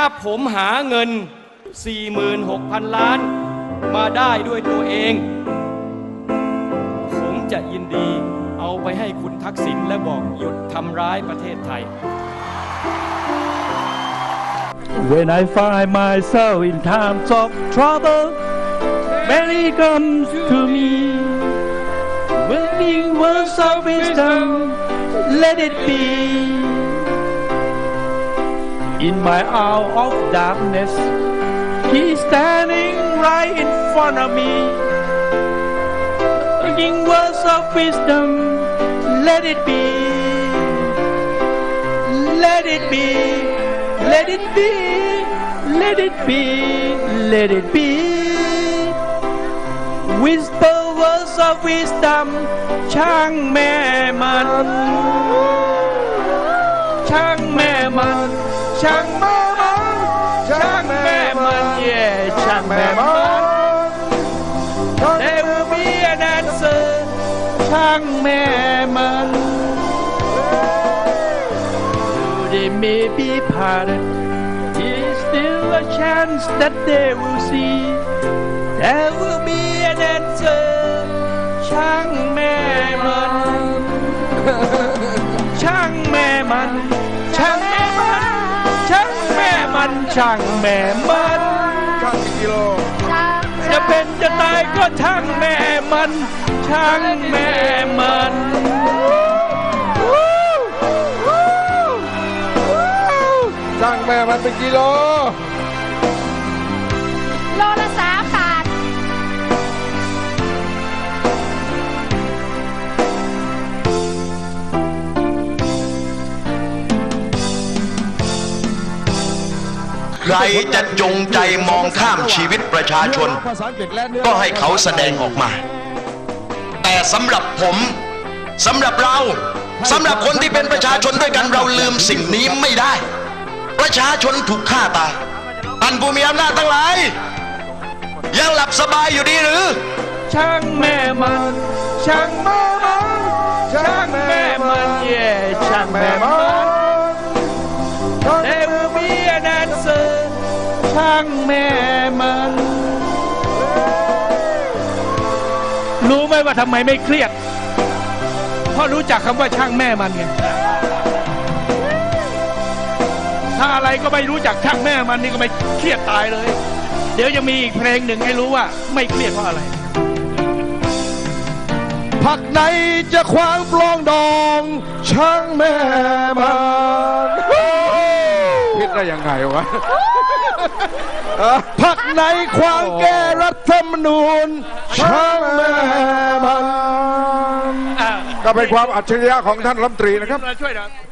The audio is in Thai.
ถ้าผมหาเงิน 46,000 ล้าน มาได้ด้วยตัวเอง ผมจะยินดีเอาไปให้คุณทักษิณและบอกหยุดทำร้ายประเทศไทย When I find myself in times of trouble, many comes to me. Waiting words of wisdom, let it be. in my hour of darkness. he's standing right in front of me, speaking words of wisdom. Let it be, let it be, let it be, let it be, let it be. Whisper words of wisdom, Chang Me Man. Chang ช่างแม่มันช่างแม่มันเย่ช่างแม่มัน There will be an answer ช่างแม่มัน they may be parted, is still a chance that they will see. There will be an answer. ช่างแม่มั ม่มันช่างแม่มันช่างกี่กิโล จะเป็นจะตายก็ช่างแม่มัน ช่างแม่มันช่างแม่มันเป็นกิโลโล ใครจะจงใจมองข้ามชีวิตประชาชน ก็ให้เขาแสดงออกมา แต่สำหรับผมสำหรับเราสำหรับคนที่เป็นประชาชนด้วยกันเราลืมสิ่งนี้ไม่ได้ ประชาชนถูกฆ่าตายท่านผู้มีอำนาจทั้งหลาย ยังหลับสบายอยู่ดีหรือ ช่างแม่มัน ช่างแม่มัน ช่างแม่มันเย่ช่างแม่มัน ช่างแม่มัน รู้ไหมว่าทำไมไม่เครียด เพราะรู้จักคำว่าช่างแม่มันไง ถ้าอะไรก็ไม่รู้จักช่างแม่มันนี่ก็ไม่เครียดตายเลย เดี๋ยวจะมีอีกเพลงหนึ่งให้รู้ว่า ไม่เครียดเพราะอะไรผักไหนจะควางปลองดอง ช่างแม่มันพิดได้ยังไงวะ ผักไหนควางแก้รัฐธรรมนูญช่างแม่มันอะก็เป็นความอัจฉริยะของท่านรัฐมนตรีนะครับ ช่วยหนะ